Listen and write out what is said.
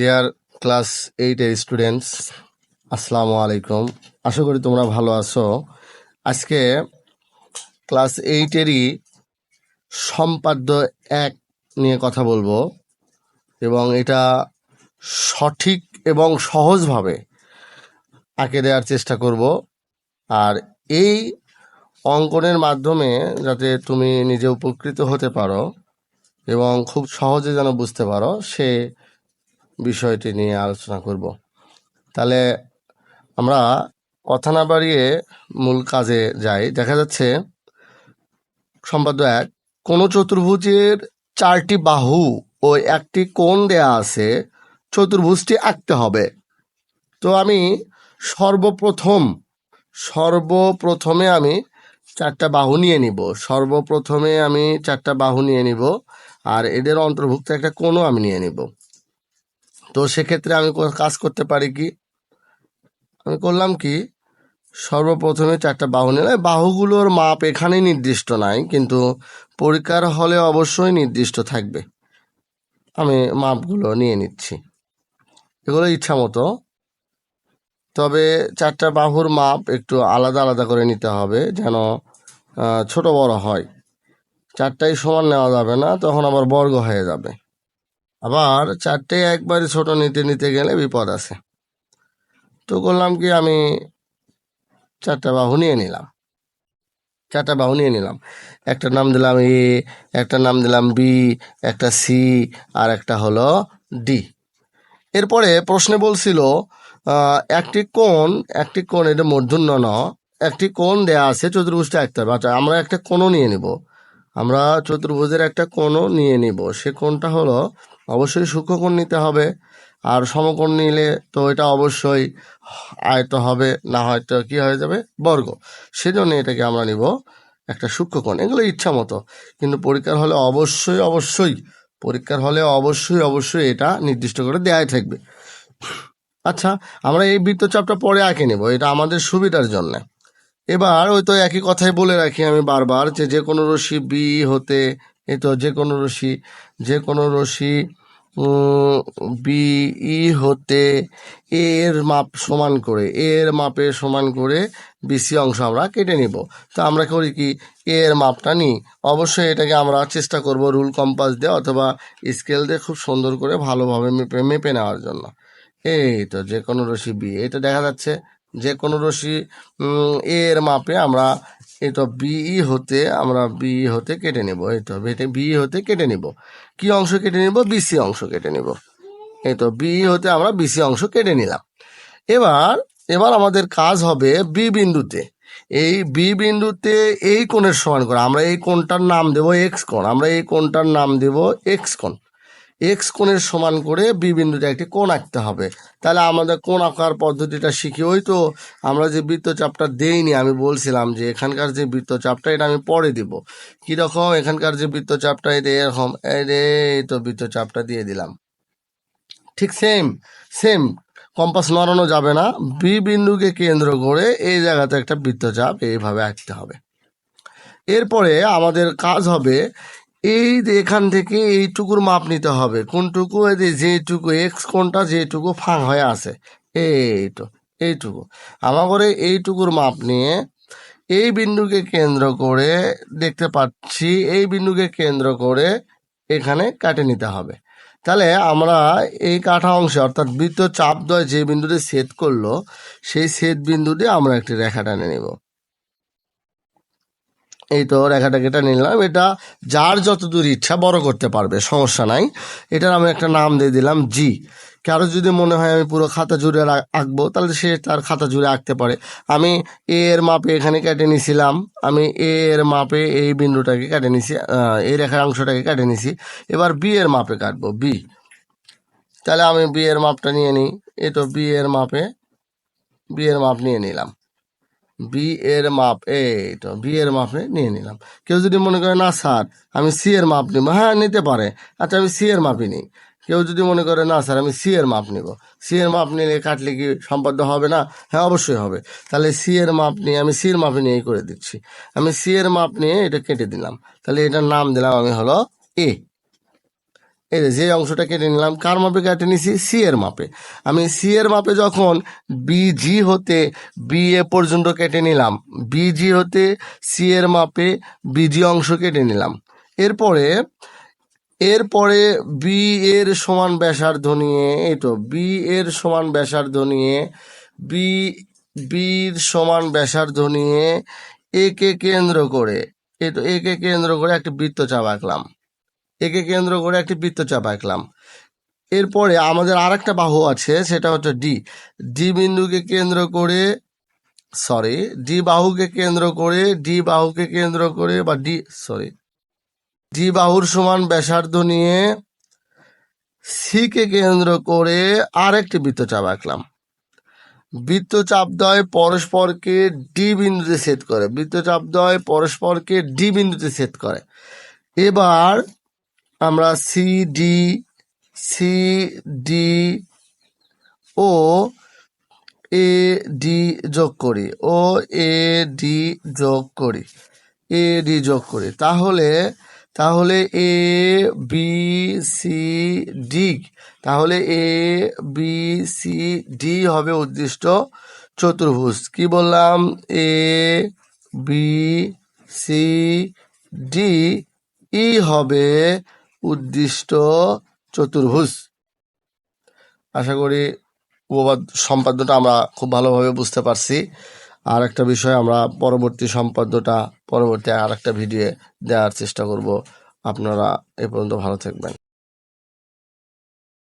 Deer class এইটের students আসসালামু আলাইকুম আশা করি তোমরা ভালো আছো। আজকে ক্লাস এইটেরই সম্পাদ্য এক নিয়ে কথা বলব এবং এটা সঠিক এবং সহজভাবে আঁকে দেওয়ার চেষ্টা করব। আর এই অঙ্কনের মাধ্যমে যাতে তুমি নিজে উপকৃত হতে পারো এবং খুব সহজে যেন বুঝতে পারো, সে বিষয়টি নিয়ে আলোচনা করব। তাহলে আমরা কথা না বাড়িয়ে মূল কাজে যাই। দেখা যাচ্ছে সম্পাদ্য এক, কোন চতুর্ভুজের চারটি বাহু ও একটি কোণ দেয়া আছে, চতুর্ভুজটি আঁকতে হবে। তো আমি সর্বপ্রথম, সর্বপ্রথমে আমি চারটা বাহু নিয়ে নিব। সর্বপ্রথমে আমি চারটা বাহু নিয়ে নিব আর এদের অন্তর্ভুক্ত একটা কোণও আমি নিয়ে নিব। তো সেক্ষেত্রে আমি কাজ করতে পারি কি? আমি করলাম কি? সর্বপ্রথমে চারটা বাহু নিলে বাহুগুলোর মাপ এখানে নির্দিষ্ট নাই, কিন্তু পরীক্ষার হলে অবশ্যই নির্দিষ্ট থাকবে। আমি মাপগুলো নিয়ে নিচ্ছি। এগুলো ইচ্ছা মতো। তবে চারটা বাহুর মাপ একটু আলাদা আলাদা করে নিতে হবে যেন ছোট বড় হয়। চারটাই সমান নেওয়া যাবে না, তখন আবার বর্গ হয়ে যাবে। আবার চারটে একবারে ছোট নিতে নিতে গেলে বিপদ আছে। তো করলাম কি, আমি চারটা বাহু নিয়ে নিলাম। চারটা বাহু নিয়ে নিলাম। একটা নাম দিলাম এ, একটা নাম দিলাম বি, একটা সি আর একটা হলো ডি। এরপরে প্রশ্নে বলছিল একটি কোণ একটি কোণ এটা মূর্ধন্য ন একটি কোণ দেয়া আছে চতুর্ভুজটা একটা আচ্ছা আমরা একটা কোণও নিয়ে নিব। আমরা চতুর্ভুজের একটা কোণও নিয়ে নিব। সে কোণটা হলো অবশ্যই সূক্ষ্মকোণ নিতে হবে। আর সমকোণ নিলে তো এটা অবশ্যই আয়ত হবে, না হয়তো কি হয়ে যাবে? বর্গ। সেজন্য এটাকে আমরা নিব একটা সূক্ষ্মকোণ। এগুলো ইচ্ছা মতো। কিন্তু পরীক্ষার হলে অবশ্যই অবশ্যই, পরীক্ষার হলে অবশ্যই অবশ্যই এটা নির্দিষ্ট করে দেয়াই থাকবে। আচ্ছা আমরা এই বৃত্তচাপটা পরে আঁকে নেব। এটা আমাদের সুবিধার জন্য। এবার ওই তো একই কথাই বলে রাখি আমি বারবার যে যে কোনো রশ্মি বি হতে, এই তো যে কোনো রশ্মি, যে কোনো রশ্মি বি ই হতে এর মাপ সমান করে, এর মাপের সমান করে বিসি অংশ আমরা কেটে নিব। তো আমরা করি কি, এর মাপটা নিই অবশ্যই এটাকে আমরা চেষ্টা করব রুল কম্পাস দিয়ে অথবা স্কেল দিয়ে খুব সুন্দর করে ভালোভাবে মেপে মেপে নেওয়ার জন্য। এই তো যে কোনো রশি বি এটা দেখা যাচ্ছে। যে কোনো রশি উম, এর মাপে আমরা তো বিই হতে আমরা বি হতে কেটে নেব এই তো বি হতে কেটে নিব। কি অংশ কেটে নিব? বিসি অংশ কেটে নেব। এই তো বি হতে আমরা বিসি অংশ কেটে নিলাম। এবার এবার আমাদের কাজ হবে বি বিন্দুতে। এই বি বিন্দুতে এই কোণের সমান করে। আমরা এই কোণটার নাম দেব এক্স কোণ। আমরা এই কোণটার নাম দেব এক্স কোণ। এক্স কোণের সমান করে বি বিন্দুতে একটি কোণ আঁকতে হবে। তাহলে আমাদের কোণ আঁকার পদ্ধতিটা শিখি। ওই তো আমরা যে বৃত্তচাপটা দেইনি, আমি বলছিলাম যে এখানকার যে বৃত্তচাপটা, এটা আমি পরে দিব। কীরকম? এখানকার যে বৃত্তচাপটা এটা এরকম, এই রে এই তো বৃত্তচাপটা দিয়ে দিলাম। ঠিক সেম সেম কম্পাস নড়ানো যাবে না। বি বিন্দুকে কেন্দ্র করে এই জায়গাতে একটা বৃত্তচাপ এইভাবে আঁকতে হবে। এরপরে আমাদের কাজ হবে এই যে এখান থেকে এইটুকুর মাপ নিতে হবে। কোনটুকু? এই যে যেটুকু এক্স কোনটা যেটুকু ফাঁক হয়ে আছে। এই তো এইটুকু। আমার করে এইটুকুর মাপ নিয়ে এই বিন্দুকে কেন্দ্র করে দেখতে পাচ্ছি, এই বিন্দুকে কেন্দ্র করে এখানে কাটে নিতে হবে। তাহলে আমরা এই কাঠা অংশে, অর্থাৎ বৃত্ত চাপদ্বয় যে বিন্দুতে ছেদ করল, সেই ছেদ বিন্দু দিয়ে আমরা একটি রেখা টেনে নেব। এই তো রেখাটা কেটে নিলাম। এটা যার যতদূর ইচ্ছা বড় করতে পারবে, সমস্যা নাই। এটার আমি একটা নাম দিয়ে দিলাম, জি। কারও যদি মনে হয় আমি পুরো খাতা জুড়ে আঁকবো, তাহলে সে তার খাতা জুড়ে আঁকতে পারে। আমি এ এর মাপে এখানে কেটে নিছিলাম। আমি এ এর মাপে এই বিন্দুটাকে কেটে নিছি এই রেখার অংশটাকে কেটে নিছি। এবার বি এর মাপে কাটবো বি তাহলে আমি বি এর মাপটা নিয়ে নিই। এই তো বি এর মাপে বি এর মাপ নিয়ে নিলাম। বি এর মাপ এই তো বি এর মাপে নিয়ে নিলাম। কেউ যদি মনে করে, না স্যার, আমি সি এর মাপ নিব। হ্যাঁ নিতে পারে। আচ্ছা আমি সি এর মাপই নিই। কেউ যদি মনে করে, না স্যার, আমি সি এর মাপ নিব। সি এর মাপ নিলে কাটলে কি সম্পাদ্য হবে না? হ্যাঁ অবশ্যই হবে। তাহলে সি এর মাপ নিয়ে, আমি সি এর মাপে নিয়েই করে দিচ্ছি। আমি সি এর মাপ নিয়ে এটা কেটে দিলাম। তাহলে এটার নাম দিলাম আমি হলো এ এই যে অংশটা কেটে নিলাম, কার মাপে কেটে নিছি? সি এর মাপে। আমি সি এর মাপে যখন বিজি হতে বি এ পর্যন্ত কেটে নিলাম বিজি হতে সি এর মাপে বিজি অংশ কেটে নিলাম। এরপরে এরপরে বি এর সমান ব্যাসার্ধ নিয়ে, এই তো বি এর সমান ব্যাসার্ধ নিয়ে বি বির সমান ব্যাসার্ধ নিয়ে একে কেন্দ্র করে, এই তো একে কেন্দ্র করে একটি বৃত্তচাপ আঁকলাম। একে কেন্দ্র করে একটি বৃত্তচাপ আঁকলাম। এরপরে আমাদের আর একটা বাহু আছে, সেটা হচ্ছে ডি ডি বিন্দুকে কেন্দ্র করে সরি ডি বাহুকে কেন্দ্র করে ডি বাহুকে কেন্দ্র করে, বা ডি সরি ডি বাহুর সমান ব্যাসার্ধ নিয়ে সিকে কেন্দ্র করে আরেকটি বৃত্তচাপ আঁকলাম। বৃত্তচাপদ্বয় পরস্পরকে ডি বিন্দুতে ছেদ করে বৃত্তচাপদ্বয় পরস্পরকে ডি বিন্দুতে ছেদ করে। এবার আমরা সি ডি সি ডি ও এ ডি যোগ করি। ও এ ডি যোগ করি। এ ডি যোগ করি। তাহলে তাহলে এ বি সি ডি তাহলে এ বি সি ডি হবে উদ্দিষ্ট চতুর্ভুজ। কি বললাম? A B C D E হবে উদ্দিষ্ট চতুর্ভুজ। আশা করি উপবাদ সম্পাদ্যটা আমরা খুব ভালোভাবে বুঝতে পারছি। আর একটা বিষয় আমরা পরবর্তী সম্পাদ্যটা, পরবর্তী আর একটা ভিডিও দেওয়ার চেষ্টা করব। আপনারা এ পর্যন্ত ভালো থাকবেন।